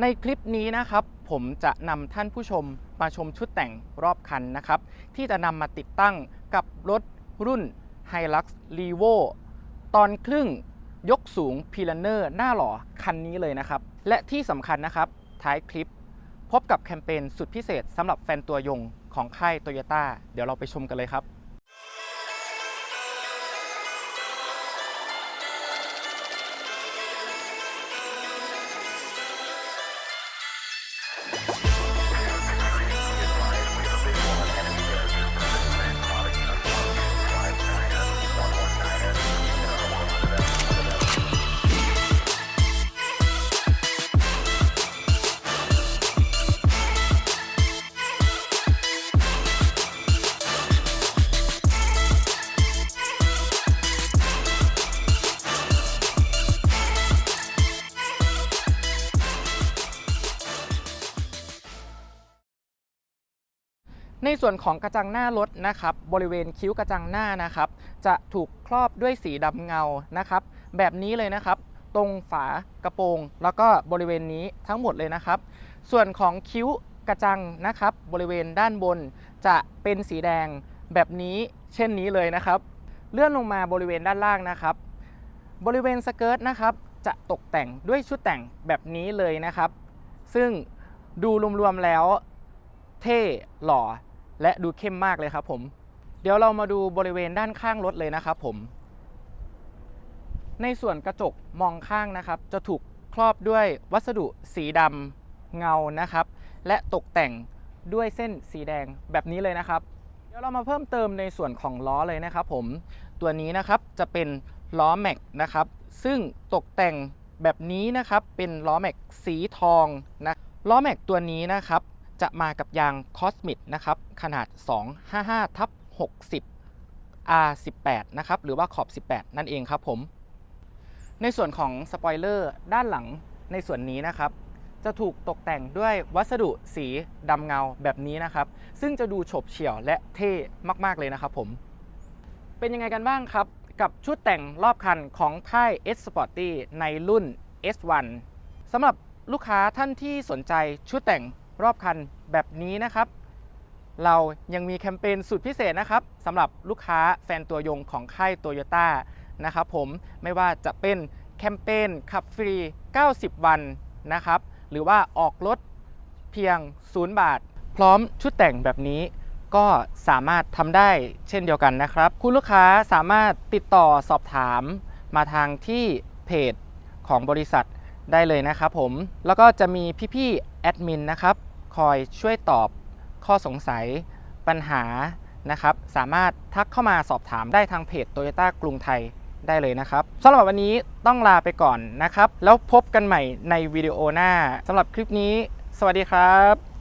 ในคลิปนี้นะครับผมจะนำท่านผู้ชมมาชมชุดแต่งรอบคันนะครับ ที่จะนำมาติดตั้งกับรถรุ่น Hilux Levo ตอนครึ่งยกสูงพีลเนอร์หน้าหล่อคันนี้เลยนะครับ และที่สำคัญนะครับ ท้ายคลิป พบกับแคมเปญสุดพิเศษสำหรับแฟนตัวยงของค่ายโตโยต้าเดี๋ยวเราไปชมกันเลยครับ ในส่วนของกระจังหน้ารถนะครับบริเวณคิ้วกระจังหน้านะครับ จะถูกครอบด้วยสีดำเงานะครับ แบบนี้เลยนะครับ ตรงฝากระโปรง แล้วก็บริเวณนี้ทั้งหมดเลยนะครับ ส่วนของคิ้วกระจังนะครับ บริเวณด้านบนจะเป็นสีแดงแบบนี้เช่นนี้เลยนะครับ เลื่อนลงมาบริเวณด้านล่างนะครับ บริเวณสเกิร์ตนะครับจะตกแต่งด้วยชุดแต่งแบบนี้เลยนะครับ ซึ่งดูรวมๆแล้ว เท่หล่อ และดูเข้มมากเลยครับผมเดี๋ยวเรามาดูบริเวณด้านข้างรถเลยนะครับผม ในส่วนกระจกมองข้างนะครับ จะถูกครอบด้วยวัสดุสีดำเงานะครับ และตกแต่งด้วยเส้นสีแดงแบบนี้เลยนะครับ เดี๋ยวเรามาเพิ่มเติมในส่วนของล้อเลยนะครับผมตัวนี้นะครับจะเป็นล้อแม็กนะครับ ซึ่งตกแต่งแบบนี้นะครับเป็นล้อแม็กสีทองนะล้อแม็กตัวนี้นะครับ จะมากับยางคอสมิดนะครับขนาด 255ทับ60 R18 นะครับหรือว่าขอบ 18 นั่นเองครับผม ในส่วนของสปอยเลอร์ด้านหลังในส่วนนี้นะครับ จะถูกตกแต่งด้วยวัสดุสีดำเงาแบบนี้นะครับ ซึ่งจะดูโฉบเฉี่ยวและเท่มากๆเลยนะครับผม เป็นยังไงกันบ้างครับ กับชุดแต่งรอบคันของค่าย S Sporty ในรุ่น S1 สำหรับลูกค้าท่านที่สนใจชุดแต่ง รอบคันแบบนี้นะครับ เรายังมีแคมเปญสุดพิเศษนะครับสำหรับลูกค้าแฟนตัวยงของค่ายโตโยต้านะครับผมไม่ว่าจะเป็นแคมเปญขับฟรี 90 วันนะครับ หรือว่าออกรถเพียง 0 บาท พร้อมชุดแต่งแบบนี้ก็สามารถทำได้เช่นเดียวกันนะครับ คุณลูกค้าสามารถติดต่อสอบถามมาทางที่เพจของบริษัท ได้เลยนะครับผม แล้วก็จะมีพี่ๆแอดมินนะครับคอยช่วยตอบข้อสงสัยปัญหานะครับสามารถทักเข้ามาสอบถามได้ทางเพจ Toyota กรุงไทยได้เลยนะครับสำหรับวันนี้ต้องลาไปก่อนนะครับ แล้วพบกันใหม่ในวิดีโอหน้าสำหรับคลิปนี้ สวัสดีครับ